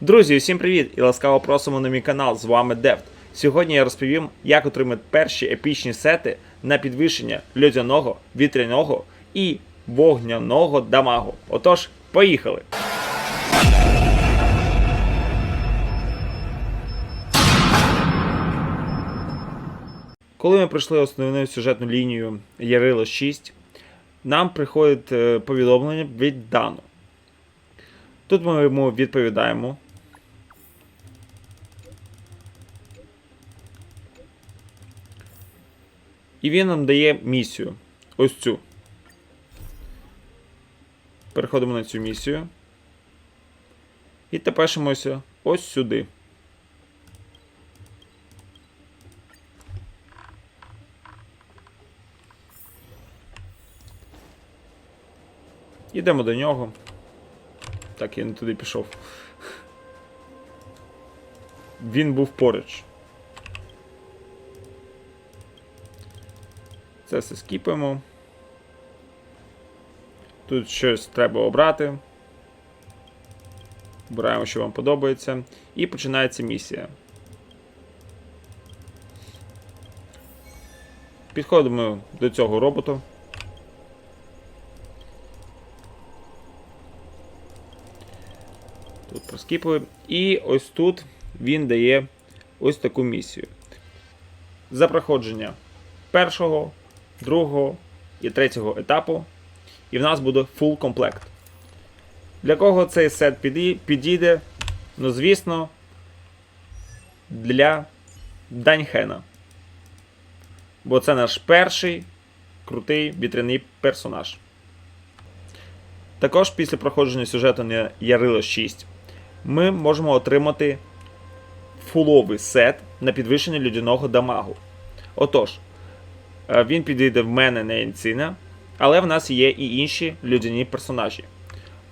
Друзі, усім привіт і ласкаво просимо на мій канал. З вами Девт. Сьогодні я розповім, як отримати перші епічні сети на підвищення льодяного, вітряного і вогняного дамагу. Отож, поїхали! Коли ми пройшли основну сюжетну лінію Ярило 6, нам приходить е, повідомлення від Дану. Тут ми йому відповідаємо. І він нам дає місію. Ось цю. Переходимо на цю місію. І тепешимося ось сюди. Йдемо до нього. Так, я не туди пішов. Він був поруч. Це все скіпаємо. Тут щось треба обрати. Обираємо, що вам подобається. І починається місія. Підходимо до цього роботу. Тут проскіпуємо. І ось тут він дає ось таку місію. За проходження першого, другого і третього етапу. І в нас буде full комплект. Для кого цей сет підійде? Ну, звісно, для Даньхена. Бо це наш перший крутий вітряний персонаж. Також після проходження сюжету на Ярило 6 ми можемо отримати фуловий сет на підвищення людяного дамагу. Отож, він підійде в мене на Енціна, але в нас є і інші людяні персонажі.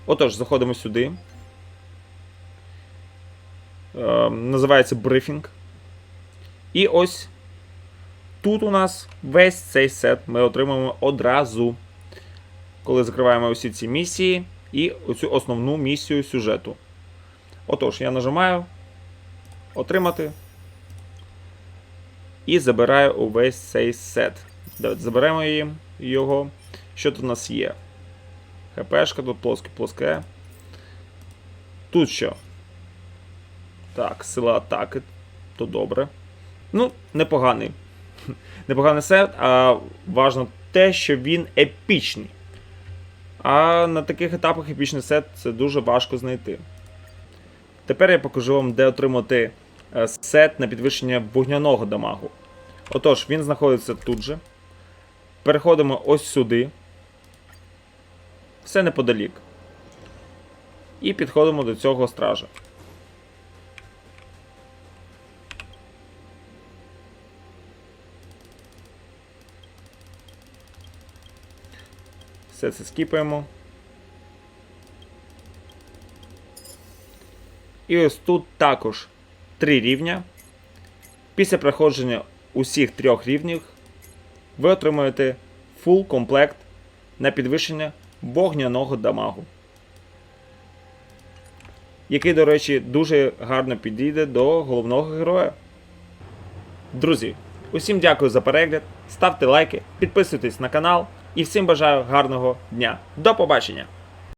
Отож, заходимо сюди. Е, Називається брифінг. І ось тут у нас весь цей сет ми отримаємо одразу, коли закриваємо усі ці місії і оцю основну місію сюжету. Отож, я нажимаю Отримати. І забираю увесь цей сет. Давайте заберемо його. Що тут у нас є? ХПшка, тут плоске, плоске. Тут що? Так, сила атаки. То добре. Ну, непоганий. Непоганий сет, а важно те, що він епічний. А на таких етапах епічний сет це дуже важко знайти. Тепер я покажу вам, де отримати сет на підвищення вогняного дамагу. Отож, він знаходиться тут же. Переходимо ось сюди. Все неподалік. І підходимо до цього стража. Все це скіпаємо. І ось тут також три рівня. Після проходження усіх трьох рівнів ви отримуєте full комплект на підвищення вогняного дамагу. Який, до речі, дуже гарно підійде до головного героя. Друзі, усім дякую за перегляд. Ставте лайки, підписуйтесь на канал і всім бажаю гарного дня. До побачення!